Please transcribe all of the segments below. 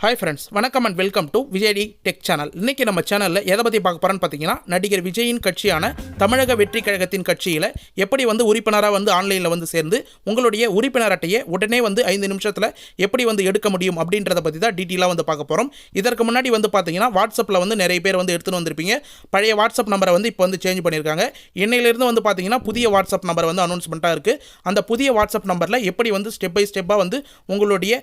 Hi friends வணக்கம் and welcome to Vijayadi tech channel இன்றைக்கி நம்ம சேனலில் எதை பற்றி பார்க்க போகிறோன்னு பார்த்தீங்கன்னா நடிகர் விஜயின் கட்சியான தமிழக வெற்றி கழகத்தின் கட்சியில் எப்படி வந்து உறுப்பினராக வந்து ஆன்லைனில் வந்து சேர்ந்து உங்களுடைய உறுப்பினர் அட்டையை உடனே வந்து ஐந்து நிமிஷத்தில் எப்படி வந்து எடுக்க முடியும் அப்படின்றத பற்றி தான் டீட்டெயிலாக வந்து பார்க்க போகிறோம் இதற்கு முன்னாடி வந்து பார்த்தீங்கன்னா வாட்ஸ்அப்பில் வந்து நிறைய பேர் வந்து எடுத்துகிட்டு வந்திருப்பீங்க. பழைய வாட்ஸ்அப் நம்பரை வந்து இப்போ வந்து சேஞ்ச் பண்ணியிருக்காங்க. இன்னையிலேருந்து வந்து பார்த்தீங்கன்னா புதிய வாட்ஸ்அப் நம்பர் வந்து அனௌன்ஸ்மெண்ட்டாக இருக்குது அந்த புதிய வாட்ஸ்அப் நம்பரில் எப்படி வந்து ஸ்டெப் பை ஸ்டெப்பாக வந்து உங்களுடைய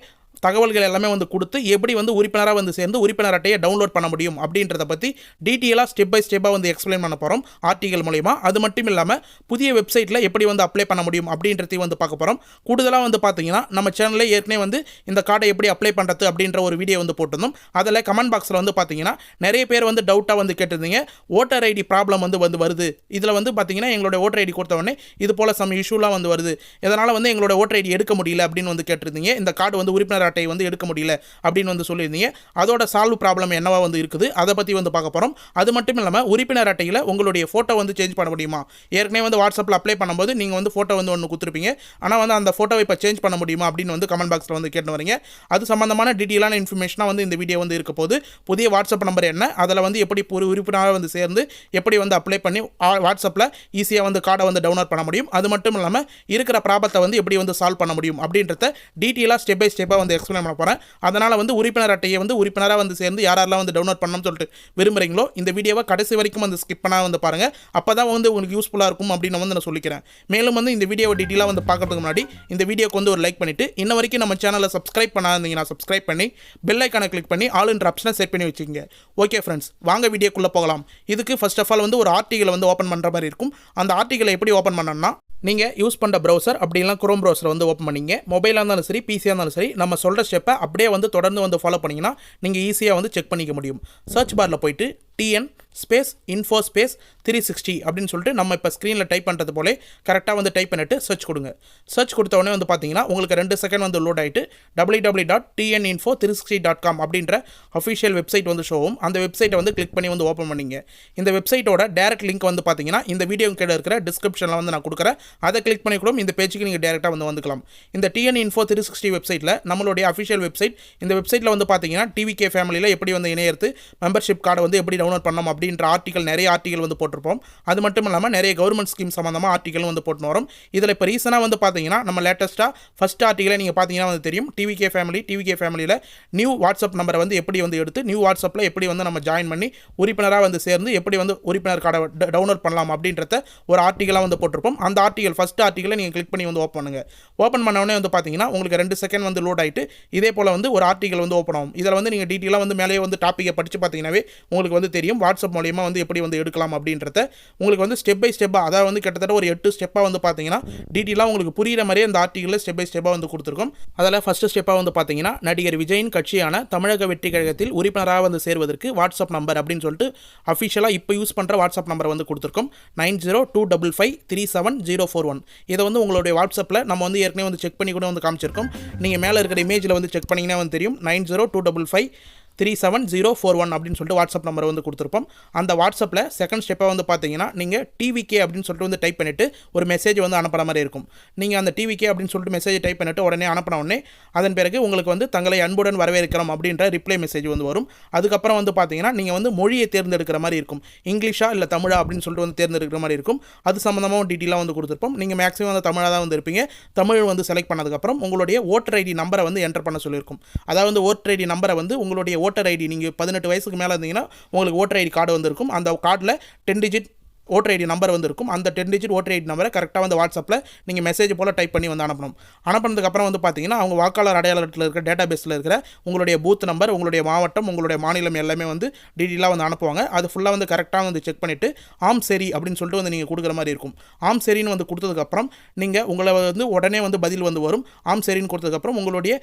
தகவல்கள் எல்லாமே வந்து கொடுத்து எப்படி வந்து உறுப்பினராக வந்து சேர்ந்து உறுப்பினர் அட்டையை டவுன்லோட் பண்ண முடியும் அப்படின்றத பற்றி டீட்டெயிலாக ஸ்டெப் பை ஸ்டெப்பாக வந்து எக்ஸ்பிளைன் பண்ண போகிறோம் ஆர்டிகல் மூலிமா அது மட்டும் இல்லாமல் புதிய வெப்சைட்டில் எப்படி வந்து அப்ளை பண்ண முடியும் அப்படின்றதையும் வந்து பார்க்க போகிறோம் கூடுதலாக வந்து பார்த்தீங்கன்னா நம்ம சேனலில் ஏற்கனவே வந்து இந்த கார்டை எப்படி அப்ளை பண்ணுறது அப்படின்ற ஒரு வீடியோ வந்து போட்டிருந்தோம். அதில் கமெண்ட் பாக்ஸில் வந்து பார்த்தீங்கன்னா நிறைய பேர் வந்து டவுட்டாக வந்து கேட்டிருந்தீங்க. ஓட்டர் ஐடி ப்ராப்ளம் வந்து வந்து வருது. இதில் வந்து பார்த்தீங்கன்னா எங்களுடைய ஓட்டர் ஐடி கொடுத்த உடனே இது போல் சம் இஷ்யூலாம் வந்து வருது. இதனால் வந்து எங்களோட ஓட்டர் ஐடி எடுக்க முடியல அப்படின்னு வந்து கேட்டிருந்தீங்க. இந்த கார்டு வந்து உறுப்பினர் அட்டை வந்து எடுக்க முடியல அப்படின்னு வந்து சொல்லியிருந்தீங்க. அதோட சால்வ் ப்ராப்ளம் என்னவா வந்து இருக்குது? அதை பற்றி வந்து பார்க்க போகிறோம் அது மட்டும் இல்லாமல் உறுப்பினர் அட்டையில் உங்களுடைய ஃபோட்டோ வந்து சேஞ்ச் பண்ண முடியுமா? ஏற்கனவே வந்து வாட்ஸ்அப்பில் அப்ளை பண்ணும்போது நீங்கள் வந்து ஃபோட்டோ வந்து ஒன்று கொடுத்துருப்பீங்க. ஆனால் வந்து அந்த ஃபோட்டோவை இப்போ சேஞ்ச் பண்ண முடியுமா அப்படின்னு வந்து கமெண்ட் பாக்ஸில் வந்து கேட்டு வரீங்க. அது சம்மந்தமான டீட்டெயிலான இன்ஃபர்மேஷனாக வந்து இந்த வீடியோ வந்து இருக்க போது புதிய வாட்ஸ்அப் நம்பர் என்ன? அதில் வந்து எப்படி ஒரு உறுப்பினராக வந்து சேர்ந்து எப்படி வந்து அப்ளை பண்ணி வாட்ஸ்அப்பில் ஈஸியாக வந்து கார்டை வந்து டவுன்லோட் பண்ண முடியும். அது மட்டும் இல்லாமல் இருக்கிற ப்ராப்ளத்தை வந்து எப்படி வந்து சால்வ் பண்ண முடியும் அப்படின்றத டீட்டெயிலாக ஸ்டெப் பை ஸ்டெப்பாக வந்து எக்ஸ்பிளைன் பண்ண போகிறேன் அதனால் வந்து உறுப்பினர் அட்டையை வந்து உறுப்பினராக வந்து சேர்ந்து யாரெல்லாம் வந்து டவுன்லோட் பண்ணணும்னு சொல்லிட்டு விரும்புகிறீங்களோ இந்த வீடியோவை கடைசி வரைக்கும் வந்து ஸ்கிப் பண்ணால் வந்து பாருங்கள் அப்போ தான் வந்து உங்களுக்கு யூஸ்ஃபுல்லாக இருக்கும் அப்படின்னு வந்து நான் சொல்லிக்கிறேன். மேலும் வந்து இந்த வீடியோவை டீட்டெயிலாக வந்து பார்க்கறதுக்கு முன்னாடி இந்த வீடியோக்கு வந்து ஒரு லைக் பண்ணிவிட்டு இன்ன வரைக்கும் நம்ம சேனலை சப்ஸ்கிரைப் பண்ணாதீங்கன்னா சப்ஸ்கிரைப் பண்ணி பெல் ஐக்கானை கிளிக் பண்ணி ஆல் ஆப்ஷனை செட் பண்ணி வச்சுக்கோங்க. ஓகே ஃப்ரெண்ட்ஸ் வாங்க வீடியோக்குள்ளே போகலாம். இதுக்கு ஃபஸ்ட் ஆஃப் ஆல் வந்து ஒரு ஆர்டிகளை வந்து ஓப்பன் பண்ணுற மாதிரி இருக்கும். அந்த ஆர்டிகளை எப்படி ஓப்பன் பண்ணணும்னா நீங்கள் யூஸ் பண்ணுற ப்ரௌசர் அப்படிலாம் குரோம் ப்ரௌசர் வந்து ஓப்பன் பண்ணிங்க மொபைலாக இருந்தாலும் சரி பிசியாக இருந்தாலும் சரி நம்ம சொல்கிற ஸ்டெப்பை அப்படியே வந்து தொடர்ந்து வந்து ஃபாலோ பண்ணிங்கன்னா நீங்கள் ஈஸியாக வந்து செக் பண்ணிக்க முடியும். சர்ச் பாரில் போயிட்டு TN space info space three sixty அப்படின்னு சொல்லிட்டு நம்ம இப்போ ஸ்க்ரீனில் டைப் பண்ணுறது போலே கரெக்டாக வந்து டைப் பண்ணிட்டு சர்ச் கொடுங்க. சர்ச் கொடுத்த உடனே வந்து பார்த்தீங்கன்னா உங்களுக்கு ரெண்டு செகண்ட் வந்து லோட் ஆகிட்டு W W dot TN info three sixty dot com அப்படின்ற அஃபிஷியல் வெப்சைட் வந்து ஷோவும் அந்த வெப்சைட்டை வந்து கிளிக் பண்ணி வந்து ஓப்பன் பண்ணிங்க. இந்த வெப்சைட்டோட டேரக்ட் லிங்க் வந்து பார்த்தீங்கன்னா இந்த வீடியோ கீழே இருக்கிற டிஸ்கிரிப்ஷனில் வந்து நான் கொடுக்குறேன். அதை கிளிக் பண்ணி கூட இந்த பேஜுக்கு நீங்கள் டேரெக்டாக வந்து வந்துக்கலாம். இந்த டிஎன் இன்ஃபோ த்ரீ சிக்ஸ்டி வெப்சைட்டில் நம்மளுடைய அஃபிஷியல் வெப்சைட் இந்த வெப்சைட்டில் வந்து பார்த்தீங்கன்னா டிவிகே ஃபேமிலியில் எப்படி வந்து இணையறது மெம்பர்ஷிப் கார்டை வந்து எப்படி டவுன்லோட் பண்ணோம் அப்படின்ற ஆர்டிகல் நிறைய ஆர்டிகல் வந்து போட்டிருப்போம். அது மட்டும் இல்லாமல் நிறைய கவர்மெண்ட் ஸ்கீம் சம்மந்தமாக ஆர்டிகளும் வந்து போட்டு வரும். இதில் இப்போ ரீசனாக வந்து பார்த்தீங்கன்னா நம்ம லேட்டஸ்ட்டாக ஃபஸ்ட் ஆர்டிகலை நீங்கள் பார்த்தீங்கன்னா வந்து தெரியும். டிவிகே ஃபேமிலி டிவிகே ஃபேமிலியில் நியூ வாட்ஸ்அப் நம்பரை வந்து எப்படி வந்து எடுத்து நியூ வாட்ஸ்அப்பில் எப்படி வந்து நம்ம ஜாயின் பண்ணி உறுப்பினராக வந்து சேர்ந்து எப்படி வந்து உறுப்பினர் கார்டை டவுன்லோட் பண்ணலாம் அப்படின்றத ஒரு ஆர்டிகலாக வந்து போட்டிருப்போம். அந்த ஆர்டிகல் ஃபஸ்ட் ஆர்டிகலை நீங்கள் கிளிக் பண்ணி வந்து ஓப்பன் பண்ணுங்கள் ஓப்பன் பண்ண உடனே வந்து பார்த்தீங்கன்னா உங்களுக்கு ரெண்டு செகண்ட் வந்து லோட் ஆகிட்டு இதே போல் வந்து ஒரு ஆர்டிகல் வந்து ஓப்பன் ஆகும். இதில் வந்து நீங்கள் டீட்டெயிலாக வந்து மேலேயே வந்து டாப்பிக்கை படித்து பார்த்தீங்கன்னாவே உங்களுக்கு வந்து தெரியும். வாட்ஸ்அப் மூலியமாக வந்து எப்படி வந்து எடுக்கலாம் அப்படின்றத உங்களுக்கு வந்து ஸ்டெப் பை ஸ்டெப்பாக அதாவது வந்து கிட்டத்தட்ட ஒரு எட்டு ஸ்டெப்பாக வந்து பார்த்தீங்கன்னா டீட்டெயிலாக உங்களுக்கு புரியிற மாதிரியே அந்த ஆர்டிகலில் ஸ்டெப் பை ஸ்டெப்பாக வந்து கொடுத்துருக்கோம். அதில் ஃபஸ்ட்டு ஸ்டெப்பாக வந்து பார்த்தீங்கன்னா நடிகர் விஜயின் கட்சியான தமிழக வெற்றி கழகத்தில் உறுப்பினராக வந்து சேர்வதற்கு வாட்ஸ்அப் நம்பர் அப்படின்னு சொல்லிட்டு அஃபிஷியலாக இப்போ யூஸ் பண்ணுற வாட்ஸ்அப் நம்பரை வந்து கொடுத்துருக்கோம். Nine zero two double five three seven zero four one. இதை வந்து உங்களுடைய வாட்ஸ்அப்பில் நம்ம வந்து ஏற்கனவே வந்து செக் பண்ணி கூட வந்து காமிச்சிருக்கோம். நீங்கள் மேலே இருக்கிற இமேஜில் வந்து செக் பண்ணிங்கன்னா வந்து தெரியும். Nine zero two double five three seven zero four one அப்படின்னு சொல்லிட்டு வாட்ஸ்அப் நம்பர் வந்து கொடுத்துருப்போம். அந்த வாட்ஸ்அப்பில் செகண்ட் ஸ்டெப்பாக வந்து பார்த்தீங்கன்னா நீங்கள் டிவிகே அப்படின்னு சொல்லிட்டு வந்து டைப் பண்ணிவிட்டு ஒரு மெசேஜ் வந்து அனுப்புற மாதிரி இருக்கும். நீங்கள் அந்த டிவிகே அப்படின்னு சொல்லிட்டு மெசேஜ் டைப் பண்ணிவிட்டு உடனே அனுப்பின உடனே அதன் பிறகு உங்களுக்கு வந்து தங்களை அன்புடன் வரவேற்கிறோம் அப்படின்ற ரிப்ளை மெசேஜ் வந்து வரும். அதுக்கப்புறம் வந்து பார்த்தீங்கன்னா நீங்கள் வந்து மொழியை தேர்ந்தெடுக்கிற மாதிரி இருக்கும். இங்கிலீஷா இல்லை தமிழா அப்படின்னு சொல்லிட்டு வந்து தேர்ந்தெடுக்கிற மாதிரி இருக்கும். அது சம்மந்தமாக டீட்டெயிலாக வந்து கொடுத்துருப்போம். நீங்கள் மேக்ஸிமம் வந்து தமிழாக தான் வந்து இருப்பீங்க. தமிழ் வந்து செலக்ட் பண்ணதுக்கப்புறம் உங்களுடைய ஓட்டர் ஐடி நம்பரை வந்து என்டர் பண்ண சொல்லியிருக்கும். அதாவது வந்து ஓட்டர் ஐடி நம்பரை வந்து உங்களுடைய ஓட்டர் ஐடி நீங்கள் பதினெட்டு வயசுக்கு மேலே இருந்தீங்கன்னா உங்களுக்கு ஓட்டர் ஐடி கார்டு வந்திருக்கும். அந்த கார்டில் ten digit voter ID number வந்து இருக்கும் அந்த டென் டிஜிட் ஓட்டர் ஐடி நம்பரை கரெக்டாக வந்து வாட்ஸ்அப்பில் நீங்கள் மெசேஜ் போல் டைப் பண்ணி வந்து அனுப்பணும். அனுப்பினதுக்கப்புறம் வந்து பார்த்தீங்கன்னா அவங்க வாக்காளர் அடையாளத்தில் இருக்கிற டேட்டா பேஸில் இருக்கிற உங்களுடைய பூத் நம்பர் உங்களுடைய மாவட்டம் உங்களுடைய மாநிலம் எல்லாமே வந்து டீட்டெயிலாக வந்து அனுப்புவாங்க. அது ஃபுல்லாக வந்து கரெக்டாக வந்து செக் பண்ணிவிட்டு ஆம் சரி அப்படின்னு சொல்லிட்டு வந்து நீங்கள் கொடுக்குற மாதிரி இருக்கும். ஆம் சரின்னு வந்து கொடுத்ததுக்கப்புறம் நீங்கள் உங்களை வந்து உடனே வந்து பதில் வந்து வரும். ஆம் சரின்னு கொடுத்ததுக்கப்புறம் உங்களுடைய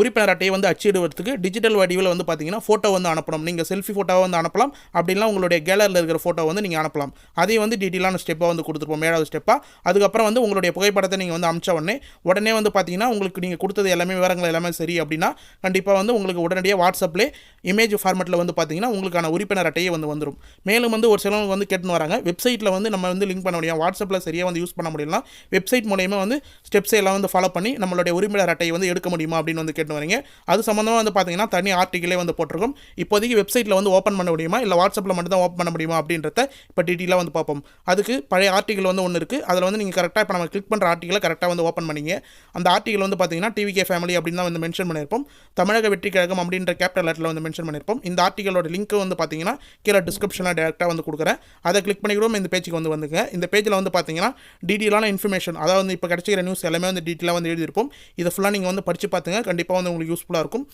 உறுப்பினர் அட்டையை வந்து அச்சிடுவதற்கு டிஜிட்டல் வடிவில் வந்து பார்த்தீங்கன்னா ஃபோட்டோ வந்து அனுப்பணும். நீங்கள் செல்ஃபி ஃபோட்டோவை வந்து அனுப்பலாம். அப்படின்னா உங்களுடைய கேலரியில் இருக்கிற ஃபோட்டோ வந்து நீங்கள் அனுப்பலாம். அதையும் வந்து டீட்டெயிலான ஸ்டெப்பாக வந்து கொடுத்துருப்போம். ஏழாவது ஸ்டெப்பாக அதுக்கப்புறம் வந்து உங்களுடைய புகைப்படத்தை நீங்கள் வந்து அமிச்ச உடனே உடனே வந்து பார்த்தீங்கன்னா உங்களுக்கு நீங்கள் கொடுத்தது எல்லாமே விவரங்கள் எல்லாமே சரி அப்படின்னா கண்டிப்பாக வந்து உங்களுக்கு உடனடியாக வாட்ஸ்அப்பில் இமேஜ் ஃபார்மெட்டில் வந்து பார்த்தீங்கன்னா உங்களுக்கான உறுப்பினர் அட்டையே வந்து வந்துடும் மேலும் வந்து ஒரு சிலவங்க வந்து கேட்டுன்னு வராங்க. வெப்சைட்டில் வந்து நம்ம வந்து லிங்க் பண்ண முடியும். வாட்ஸ்அப்பில் சரியாக வந்து யூஸ் பண்ண முடியலாம் வெப்சைட் மூலயமா வந்து ஸ்டெப்ஸ் எல்லாம் வந்து ஃபாலோ பண்ணி நம்மளுடைய உரிமையாளர் அட்டையை வந்து எடுக்க முடியுமா அப்படின்னு வந்து கேட்டு வரீங்க. அது சம்மந்தமாக வந்து பார்த்தீங்கன்னா தனி ஆர்டிகளே வந்து போட்டிருக்கும். இப்போதைக்கு வெப்சைட்டில் வந்து ஓப்பன் பண்ண முடியுமா? இல்லை வாட்ஸ்அப்பில் மட்டும் தான் ஓப்பன் பண்ண முடியுமா அப்படின்றத இப்போ டீட்டெயிலாக வந்து பார்ப்போம். அதுக்கு பழைய ஆர்டிகல் வந்து ஒன்று இருக்குது அதில் வந்து நீங்கள் கரெக்டாக இப்போ நம்ம கிளிக் பண்ணுற ஆர்டிகளை கரெக்டாக வந்து ஓப்பன் பண்ணிங்க. அந்த ஆர்டிகல் வந்து பார்த்தீங்கன்னா டிவிகே ஃபேமிலி அப்படின்னு தான் வந்து மென்ஷன் பண்ணியிருப்போம் தமிழக வெற்றி கழகம் அப்படின்ற கேப்டல் லெட்டரில் வந்து மென்ஷன் பண்ணியிருப்போம் இந்த ஆர்டிகளோட லிங்க் வந்து பார்த்தீங்கன்னா கீழே டிஸ்கிரிப்ஷனில் டேரெக்டாக வந்து கொடுக்குறேன். அதை கிளிக் பண்ணிக்கிறோம். இந்த பேஜுக்கு வந்து வந்துங்க. இந்த பேஜில் வந்து பார்த்தீங்கன்னா டீட்டெயிலான இன்ஃபர்மேஷன் அதாவது வந்து இப்போ கிடச்சிக்கிற நியூஸ் எல்லாமே வந்து டீட்டெயிலாக வந்து எழுதியிருப்போம். இதை ஃபுல்லாக நீங்கள் வந்து படித்து பார்த்துங்க கண்டிப்பாக வந்து உங்களுக்கு யூஸ்ஃபுல்லாக இருக்கும்.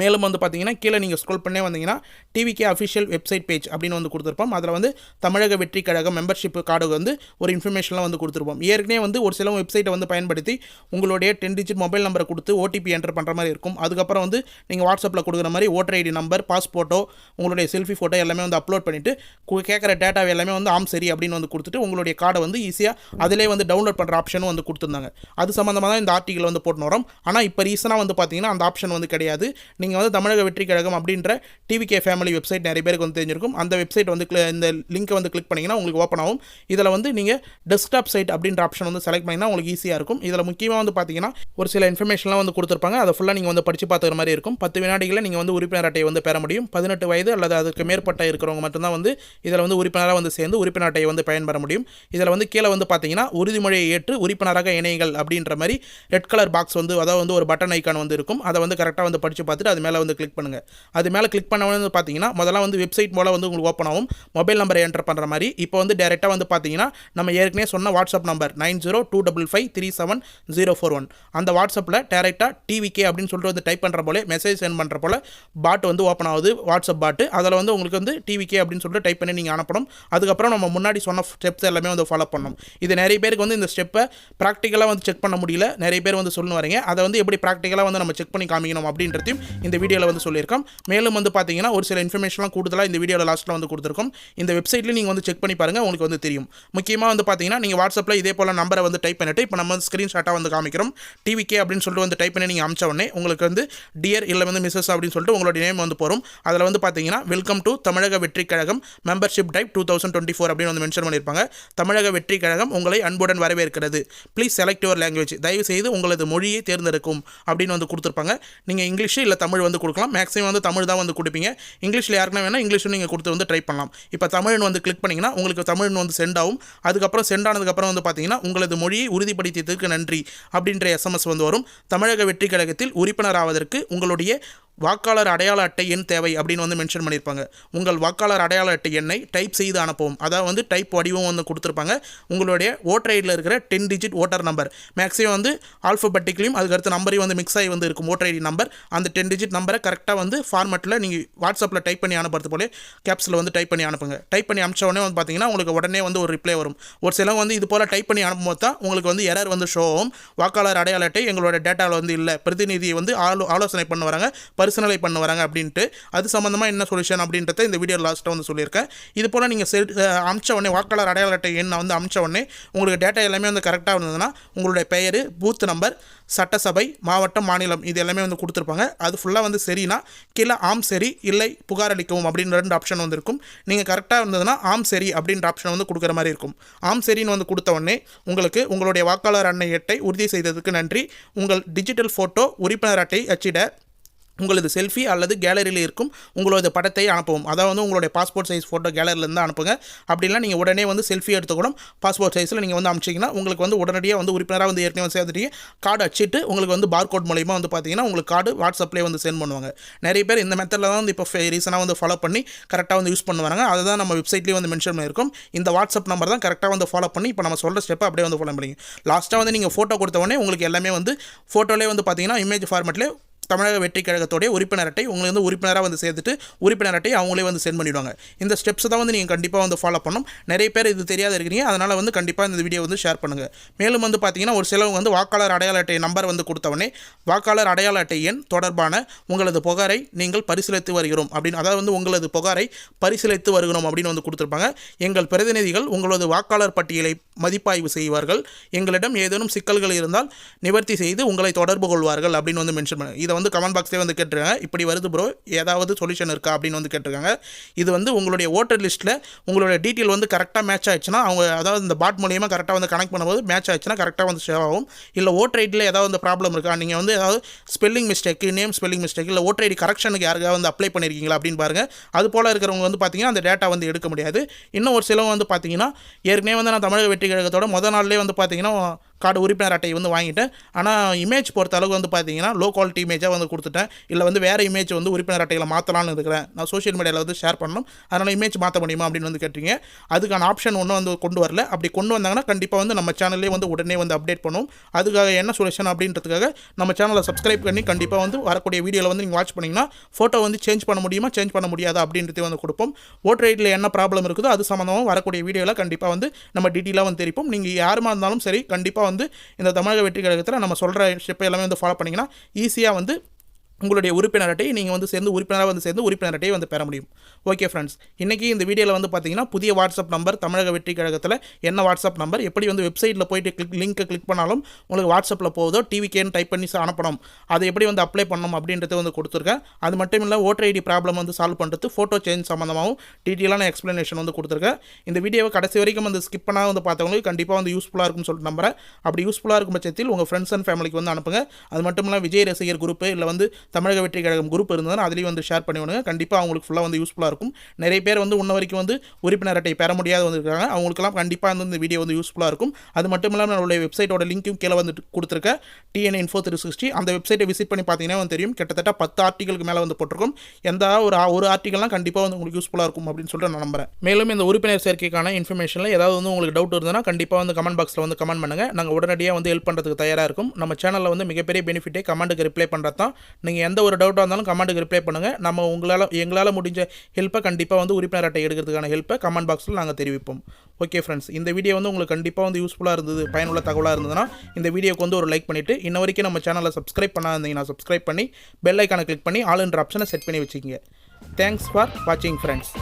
மேலும் வந்து பார்த்தீங்கன்னா கீழே நீங்கள் ஸ்க்ரோல் பண்ணே வந்தீங்கன்னா டிவிகே அஃபிஷியல் வெப்சைட் பேஜ் அப்படின்னு வந்து கொடுத்துருப்போம். அதில் வந்து தமிழக வெற்றி கழகம் மெம்பர்ஷிப் கார்டு வந்து ஒரு இன்ஃபர்மேஷன்லாம் வந்து கொடுத்துருப்போம். ஏற்கனவே வந்து ஒரு சில வெப்சைட்டை வந்து பயன்படுத்தி உங்களுடைய டென் டிஜிட் மொபைல் நம்பரை கொடுத்து ஓடிபி என்டர் பண்ணுற மாதிரி இருக்கும். அதுக்கப்புறம் வந்து நீங்கள் வாட்ஸ்அப்பில் கொடுக்குற மாதிரி ஓட்டர் ஐடி நம்பர் பாஸ்போர்ட்டோ உங்களுடைய செல்ஃபி ஃபோட்டோ எல்லாமே வந்து அப்லோட் பண்ணிவிட்டு கேட்குற டேட்டா எல்லாமே வந்து ஆம் சரி அப்படின்னு வந்து கொடுத்துட்டு உங்களுடைய கார்டை வந்து ஈஸியாக அதிலே வந்து டவுன்லோட் பண்ணுற ஆப்ஷனும் வந்து கொடுத்துருந்தாங்க. அது சம்மந்தமாக தான் இந்த ஆர்டிகல் வந்து போட்டு வரோம் ஆனால் இப்போ ரீசனாக வந்து பார்த்தீங்கன்னா அந்த ஆப்ஷன் வந்து கிடையாது. நீங்கள் வந்து தமிழக வெற்றி கழகம் அப்படின்ற டிவிகே ஃபேமிலி வெப்சைட் நிறைய பேருக்கு வந்து தெரிஞ்சிருக்கும். அந்த வெப்சைட் வந்து cli- இந்த லிங்க்கை வந்து கிளிக் பண்ணிங்கன்னா உங்களுக்கு ஓப்பன் ஆகும். இதில் வந்து நீங்கள் டெஸ்க்டாப் சைட் அப்படின்ற ஆப்ஷன் வந்து செலக்ட் பண்ணிங்கன்னா உங்களுக்கு ஈஸியாக இருக்கும். இதில் முக்கியமாக வந்து பார்த்தீங்கன்னா ஒரு சில இன்ஃபர்மேஷன்லாம் வந்து கொடுத்துருப்பாங்க. அதை ஃபுல்லாக நீங்கள் வந்து படித்து பார்த்துக்கிற மாதிரி இருக்கும். பத்து வினாடிகளில் நீங்கள் வந்து உறுப்பினர் அட்டையை வந்து பெற முடியும். பதினெட்டு வயது அல்லது அதுக்கு மேற்பட்ட இருக்கிறவங்க மட்டும்தான் வந்து இதில் வந்து உறுப்பினராக வந்து சேர்ந்து உறுப்பினர் அட்டையை வந்து பயன்பெற முடியும். இதில் வந்து கீழே வந்து பார்த்தீங்கன்னா உறுதிமொழியை ஏற்று உறுப்பினராக இணையுங்கள் அப்படின்ற மாதிரி ரெட் கலர் பாக்ஸ் வந்து அதாவது வந்து ஒரு பட்டன் ஐக்கான் வந்து இருக்கும். அதை வந்து கரெக்டாக வந்து படித்து பார்த்துட்டு அது மேலே வந்து கிளிக் பண்ணுங்கள் அது மேலே கிளிக் பண்ண வந்து பார்த்தீங்கன்னா முதல்ல வந்து வெப்சைட் மூலம் வந்து உங்களுக்கு ஓப்பன் ஆகும். மொபைல் நம்பரை என்டர் பண்ணுற மாதிரி. இப்போ வந்து டேரெக்டாக வந்து பார்த்தீங்கன்னா நம்ம ஏற்கனவே சொன்ன WhatsApp number nine zero two double five three seven zero four one. அந்த வாட்ஸ்அப்பில் டேரெக்டாக டிவிகே அப்படின்னு சொல்லிட்டு வந்து டைப் பண்ணுற போல மெசேஜ் சென்ட் பண்ணுற போல பாட் வந்து ஓப்பன் ஆகுது வாட்ஸ்அப் பாட்டு அதில் வந்து உங்களுக்கு வந்து டிவிகே அப்படின்னு சொல்லிட்டு டைப் பண்ணி நீங்கள் அனுப்பணும். அதுக்கப்புறம் நம்ம முன்னாடி சொன்ன ஸ்டெப்ஸ் எல்லாமே வந்து ஃபாலோ பண்ணணும். இது நிறைய பேருக்கு வந்து இந்த ஸ்டெப்பை ப்ராக்டிக்கலாக வந்து செக் பண்ண முடியல. நிறைய பேர் வந்து சொல்லணும் வரீங்க அதை வந்து எப்படி ப்ராக்டிக்கலாக வந்து நம்ம செக் பண்ணி காமிக்கணும் அப்படின்றதையும் இந்த வீடியோவில் வந்து சொல்லியிருக்கோம். மேலும் வந்து பார்த்தீங்கன்னா ஒரு சில இன்ஃபர்மேஷன்லாம் கூடுதலாக இந்த வீடியோவில் லாஸ்ட்டில் வந்து கொடுத்துருக்கோம். இந்த வெப்சைட்டில் நீங்கள் வந்து செக் பண்ணி பாருங்கள் உங்களுக்கு வந்து தெரியும். முக்கியமாக வந்து பார்த்தீங்கன்னா நீங்கள் வாட்ஸ்அப்பில் இதே போல் நம்பரை வந்து டைப் பண்ணிட்டு இப்போ நம்ம ஸ்க்ரீன்ஷாட்டாக வந்து காமிக்கிறோம். டிவிகே அப்படின்னு சொல்லிட்டு வந்து டைப் பண்ணி நீங்கள் அமிச்ச உடனே உங்களுக்கு வந்து டியர் இல்லை வந்து மிஸ்ஸஸ் அப்படின்னு சொல்லிட்டு உங்களுடைய நேம் வந்து போகிறோம் அதில் வந்து பார்த்தீங்கன்னா welcome to Tamilaga Vettri Kazhagam membership type two thousand twenty four அப்படின்னு வந்து மென்ஷன் பண்ணியிருப்பாங்க. தமிழக வெற்றி கழகம் உங்களை அன்புடன் வரவேற்கிறது. ப்ளீஸ் செலக்ட் யுவர் லாங்குவேஜ் தயவு செய்து உங்களது மொழியை தேர்ந்தெடுக்கும் அப்படின்னு வந்து கொடுத்துருப்பாங்க. நீங்கள் இங்கிலீஷு இல்லை தமிழ் வந்து கொடுக்கலாம். மேக்ஸிமம் வந்து தமிழ் தான் வந்து கொடுப்பீங்க. இங்கிலீஷில் யாருக்குன்னா வேணால் இங்கிலீஷும் நீங்கள் கொடுத்து வந்து ட்ரை பண்ணலாம். இப்போ தமிழ்னு வந்து கிளிக் பண்ணிங்கன்னா உங்களுக்கு தமிழ்னு வந்து சென்ட் ஆகும். அதுக்கப்புறம் சென்ட் ஆனதுக்கப்புறம் வந்து பார்த்தீங்கன்னா உங்களது மொழியை உறுதிப்படுத்தியதற்கு நன்றி அப்படின்ற எஸ்எம்எஸ் வந்து வரும். தமிழக வெற்றி கழகத்தில் உறுப்பினர் ஆவதற்கு உங்களுடைய வாக்காளர் அடையாள அட்டை எண் தேவை அப்படின்னு வந்து மென்ஷன் பண்ணியிருப்பாங்க. உங்கள் வாக்காளர் அடையாள அட்டை எண்ணை டைப் செய்து அனுப்பவும். அதாவது வந்து டைப் வடிவம் வந்து கொடுத்துருப்பாங்க. உங்களுடைய ஓட்டர் ஐடியில் இருக்கிற ten digit voter number maximum வந்து ஆல்ஃபபெட்டிக்லையும் அதுக்கடுத்து நம்பரையும் வந்து மிக்ஸ் ஆகி வந்து இருக்கும் ஓட்டர் ஐடி நம்பர் அந்த டென் டிஜிட் நம்பரை கரெக்டாக வந்து ஃபார்மெட்டில் நீங்கள் வாட்ஸ்அப்பில் டைப் பண்ணி அனுப்புறது போல கேப்ஸில் வந்து டைப் பண்ணி அனுப்புங்க. டைப் பண்ணி அனுப்பிச்ச உடனே வந்து பார்த்தீங்கன்னா உங்களுக்கு உடனே வந்து ஒரு ரிப்ளை வரும். ஒரு சிலவங்க வந்து இது போல் டைப் பண்ணி அனுப்பும்போது தான் உங்களுக்கு வந்து எரர் வந்து ஷோ ஆகும். வாக்காளர் அடையாள அட்டை எங்களோட டேட்டாவில் வந்து இல்லை. பிரதிநிதியை வந்து ஆலோ ஆலோசனை பண்ண வராங்க. பரிசீலனை பண்ண வராங்க அப்படின்ட்டு அது சம்மந்தமாக என்ன சொல்யூஷன் அப்படின்றத இந்த வீடியோ லாஸ்ட்டாக வந்து சொல்லியிருக்கேன். இது போல் நீங்கள் செல் அமிச்ச உடனே வாக்காளர் அடையாள அட்டை எண்ணை வந்து அமிச்ச உடனே உங்களுக்கு டேட்டா எல்லாமே வந்து கரெக்டாக இருந்ததுன்னா உங்களுடைய பெயர் பூத் நம்பர் சட்டசபை மாவட்டம் மாநிலம் இது எல்லாமே வந்து கொடுத்துருப்பாங்க. அது ஃபுல்லாக வந்து சரினா கீழே ஆம் சரி இல்லை புகார் அளிக்கவும் அப்படின்ற ரெண்டு ஆப்ஷன் வந்து இருக்கும். நீங்கள் கரெக்டாக இருந்ததுன்னா ஆம் சரி அப்படின்ற ஆப்ஷன் வந்து கொடுக்குற மாதிரி இருக்கும். ஆம் சரின்னு வந்து கொடுத்த உடனே உங்களுக்கு உங்களுடைய வாக்காளர் அன்னை அட்டை உறுதி செய்ததுக்கு நன்றி. உங்கள் டிஜிட்டல் ஃபோட்டோ உறுப்பினர் அட்டை அச்சிட உங்களது செல்ஃபி அல்லது கேலரியில் இருக்கும் உங்களது படத்தை அனுப்பவும். அதாவது வந்து உங்களுடைய பாஸ்போர்ட் சைஸ் ஃபோட்டோ கேலரிலேருந்து அனுப்புங்க. அப்படிலாம் நீங்கள் உடனே வந்து செல்ஃபி எடுத்துக்கூட பாஸ்போர்ட் சைஸில் நீங்கள் வந்து அனுப்பிச்சிங்கன்னா உங்களுக்கு வந்து உடனடியாக வந்து உறுப்பினராக வந்து ஏற்கனவே சேர்த்துட்டு கார்டு அச்சுட்டு உங்களுக்கு வந்து பார்கோட் மூலிமா வந்து பார்த்தீங்கன்னா உங்களுக்கு கார்டு வாட்ஸ்அப்லேயே வந்து சென்ட் பண்ணுவாங்க. நிறைய பேர் இந்த மெத்தடில் தான் வந்து இப்போ ரீசனாக வந்து ஃபாலோ பண்ணி கரெக்டாக வந்து யூஸ் பண்ணுவாங்க அதை தான் நம்ம வெப்சைட்லேயே வந்து மென்ஷன் பண்ணியிருக்கோம். இந்த வாட்ஸ்அப் நம்பர் தான் கரெக்டாக வந்து ஃபாலோ பண்ணி இப்போ நம்ம சொல்கிற ஸ்டெப்பை அப்படியே வந்து ஃபாலோ பண்ணிங்க லாஸ்ட்டாக வந்து நீங்கள் ஃபோட்டோ கொடுத்த உடனே உங்களுக்கு எல்லாமே வந்து ஃபோட்டோலேயே வந்து பார்த்தீங்கன்னா இமேஜ் ஃபார்மெட்லேயே தமிழக வெற்றி கழகத்துடைய உறுப்பினர் அட்டை உங்களை வந்து உறுப்பினராக வந்து சேர்த்துட்டு உறுப்பினர் அட்டை அவங்களே வந்து சென்ட் பண்ணிவிடுவாங்க இந்த ஸ்டெப்ஸ் தான் வந்து நீங்கள் கண்டிப்பாக வந்து ஃபாலோ பண்ணணும். நிறைய பேர் இது தெரியாத இருக்கிறீங்க. அதனால் வந்து கண்டிப்பாக இந்த வீடியோ வந்து ஷேர் பண்ணுங்கள் மேலும் வந்து பார்த்தீங்கன்னா ஒரு சிலவங்க வந்து வாக்காளர் அடையாள அட்டை நம்பர் வந்து கொடுத்தவொடனே வாக்காளர் அடையாள அட்டை எண் தொடர்பான உங்களது புகாரை நீங்கள் பரிசீலித்து வருகிறோம் அப்படின்னு அதாவது வந்து உங்களது புகாரை பரிசீலித்து வருகிறோம் அப்படின்னு வந்து கொடுத்துருப்பாங்க. எங்கள் பிரதிநிதிகள் உங்களது வாக்காளர் பட்டியலை மதிப்பாய்வு செய்வார்கள். எங்களிடம் ஏதேனும் சிக்கல்கள் இருந்தால் நிவர்த்தி செய்து உங்களை தொடர்பு கொள்வார்கள் அப்படின்னு வந்து மென்ஷன் பண்ண இதை வந்து கமெண்ட் பாக்ஸ்லேயே வந்து கேட்டிருக்காங்க. இப்படி வருது ப்ரோ ஏதாவது சொல்யூஷன் இருக்கா அப்படின்னு வந்து கேட்டிருக்காங்க. இது வந்து உங்களுடைய ஓட்டர் லிஸ்ட்டில் உங்களுடைய டீட்டெயில் வந்து கரெக்டாக மேட்ச் ஆயிடுச்சுன்னா அவங்க அதாவது இந்த பாட் மூலியமாக கரெக்டாக வந்து கனெக்ட் பண்ணும்போது மேட்ச் ஆயிடுச்சுன்னா கரெக்டாக வந்து ஷேவ் ஆகும். இல்லை ஓட்டர் ஐடியில் ஏதாவது வந்து ப்ராப்ளம் இருக்கா? நீங்கள் வந்து ஏதாவது spelling mistake name spelling mistake இல்லை ஓட்டர் ஐடி கரெக்ஷனுக்கு யாருக்காவது வந்து அப்ளை பண்ணியிருக்கீங்களா அப்படின்னு பாருங்கள் அது போல் இருக்கிறவங்க வந்து பார்த்தீங்கன்னா அந்த டேட்டா வந்து எடுக்க முடியாது. இன்னும் ஒரு சிலவங்க வந்து பார்த்தீங்கன்னா ஏற்கனவே வந்து நான் தமிழக வெற்றி கழகத்தோட முதல் நாள்லேயே வந்து பார்த்தீங்கன்னா கார்டு உறுப்பினர் அட்டை வந்து வாங்கிட்டேன். ஆனால் இமேஜ் பொறுத்த அளவுக்கு வந்து பார்த்தீங்கன்னா லோ குவாலிட்டி இமேஜாக வந்து கொடுத்துட்டேன். இல்லை வந்து வேறு இமேஜ் வந்து உறுப்பினர் அட்டையில் மாற்றலாம்னு இருக்கிறேன். நான் சோஷியல் மீடியாவில் வந்து ஷேர் பண்ணணும். அதனால் இமேஜ் மாற்ற முடியுமா அப்படின்னு வந்து கேட்டீங்க. அதுக்கான ஆப்ஷன் ஒன்றும் வந்து கொண்டு வரல. அப்படி கொண்டு வந்தாங்கன்னா கண்டிப்பாக வந்து நம்ம சேனல்லே வந்து உடனே வந்து அப்டேட் பண்ணுவோம். அதுக்காக என்ன சொல்யூஷன் அப்படின்றதுக்காக நம்ம சேனலை சப்ஸ்கிரைப் பண்ணி கண்டிப்பாக வந்து வரக்கூடிய வீடியோவில் வந்து நீங்கள் வாட்ச் பண்ணிங்கன்னா ஃபோட்டோ வந்து சேஞ்ச் பண்ண முடியுமா சேஞ்ச் பண்ண முடியாதா அப்படின்றதே வந்து கொடுப்போம். ஓட்டர் ஐடியில் என்ன ப்ராப்ளம் இருக்குதோ அது சம்மந்தமாக வரக்கூடிய வீடியோவில் கண்டிப்பாக வந்து நம்ம டீட்டெயிலாக வந்து தெரிப்போம். நீங்கள் யாருமா இருந்தாலும் சரி கண்டிப்பாக வந்து இந்த தமிழக வெற்றி கழகத்தில் நம்ம சொல்கிற ஸ்டெப் எல்லாமே வந்து ஃபாலோ பண்ணிங்கன்னா ஈஸியாக வந்து உங்களுடைய உறுப்பினர் அட்டையை நீங்கள் வந்து சேர்ந்து உறுப்பினராக வந்து சேர்ந்து உறுப்பினர் அட்டையை வந்து பெற முடியும். ஓகே ஃப்ரெண்ட்ஸ் இன்றைக்கி இந்த வீடியோவில் வந்து பார்த்தீங்கன்னா புதிய வாட்ஸ்அப் நம்பர் தமிழக வெற்றி கழகத்தில் என்ன வாட்ஸ்அப் நம்பர் எப்படி வந்து வெப்சைட்டில் போயிட்டு கிளிக் லிங்க்கை கிளிக் பண்ணாலும் உங்களுக்கு வாட்ஸ்அப்பில் போகுதோ டிவிக்கேன்னு டைப் பண்ணி அனுப்பணும். அதை எப்படி வந்து அப்ளை பண்ணணும் அப்படின்றத வந்து கொடுத்துருக்கேன். அது மட்டும் இல்லை ஓட்டர் ஐடி ப்ராப்ளம் வந்து சால்வ் பண்ணுறது ஃபோட்டோ சேஞ்ச் சம்மந்தமாகவும் டீட்டெயிலான எக்ஸ்ப்ளனேஷன் வந்து கொடுத்துருக்கேன். இந்த வீடியோவை கடைசி வரைக்கும் வந்து ஸ்கிப் பண்ணால் வந்து பார்த்தவங்களுக்கு கண்டிப்பாக வந்து யூஸ்ஃபுல்லாக இருக்கும்னு சொல்லிட்டு நம்புறேன். அப்படி யூஸ்ஃபுல்லாக இருக்கும் பட்சத்தில் உங்கள் ஃப்ரெண்ட்ஸ் அண்ட் ஃபேமிலிக்கு வந்து அனுப்புங்க. அது மட்டும் இல்லை விஜய் ரசிகர் குரூப்பு இல்லை வந்து தமிழக வெற்றி கழகம் குரூப் இருந்ததுன்னா அதுலேயும் வந்து ஷேர் பண்ணி விடுங்க கண்டிப்பாக அவங்களுக்கு ஃபுல்லாக வந்து யூஸ்ஃபுல்லாக இருக்கும். நிறைய பேர் வந்து இன்ன வரைக்கும் வந்து உறுப்பினர் அட்டை பெற முடியாத வந்துருக்காங்க. அவங்களுக்குலாம் கண்டிப்பாக வந்து இந்த வீடியோ வந்து யூஸ்ஃபுல்லாக இருக்கும். அது மட்டும் இல்லாமல் நம்மளுடைய வெப்சைட்டோட லிங்க்கும் கீழே வந்து கொடுத்துருக்கேன். டிஎன் இன்ஃபோ த்ரீ சிக்ஸ்டி அந்த வெப்சைட்டை விசிட் பண்ணி பார்த்தீங்கன்னா வந்து தெரியும். கிட்டத்தட்ட பத்து ஆர்டிகளுக்கு மேலே வந்து போட்டிருக்கும். எந்த ஒரு ஆ- ஒரு ஆர்டிகல்லாம் கண்டிப்பாக வந்து உங்களுக்கு யூஸ்ஃபுல்லாக இருக்கும் அப்படின்னு சொல்லிட்டு நான் நம்புறேன். மேலும் இந்த உறுப்பினர் சேர்க்கைக்கான இன்ஃபர்மேஷனில் ஏதாவது வந்து உங்களுக்கு டவுட் இருந்ததுன்னா கண்டிப்பாக வந்து கமெண்ட் பாக்ஸில் வந்து கமெண்ட் பண்ணுங்கள் நாங்கள் உடனடியாக வந்து ஹெல்ப் பண்ணுறதுக்கு தயாராக இருக்கும். நம்ம சேனலில் வந்து மிகப்பெரிய பெனிஃபிட்டே கமெண்ட்டுக்கு ரிப்ளை பண்ணுறது தான் நீங்கள் நீங்கள் எந்த ஒரு டவுட்டாக இருந்தாலும் கமெண்ட்டுக்கு ரிப்ளை பண்ணுங்கள் நம்ம உங்களால் எங்களால் முடிஞ்ச ஹெல்ப்பை கண்டிப்பாக வந்து உறுப்பினர் அட்டை எடுக்கிறதுக்கான ஹெல்ப்பை கமெண்ட் பாக்ஸில் நாங்கள் தெரிவிப்போம். ஓகே ஃப்ரெண்ட்ஸ் இந்த வீடியோ வந்து உங்களுக்கு கண்டிப்பாக வந்து யூஸ்ஃபுல்லாக இருந்தது பயனுள்ள தகவலாக இருந்ததுன்னா இந்த வீடியோக்கு வந்து ஒரு லைக் பண்ணிவிட்டு இன்ன வரைக்கும் நம்ம சேனலை சப்ஸ்கிரைப் பண்ணாதீங்கன்னா சப்ஸ்கிரைப் பண்ணி பெல் ஐக்கானை கிளிக் பண்ணி ஆளுன்ற ஆப்ஷனை செட் பண்ணி வச்சுக்கோங்க. தேங்க்ஸ் ஃபார் வாட்சிங் ஃப்ரெண்ட்ஸ்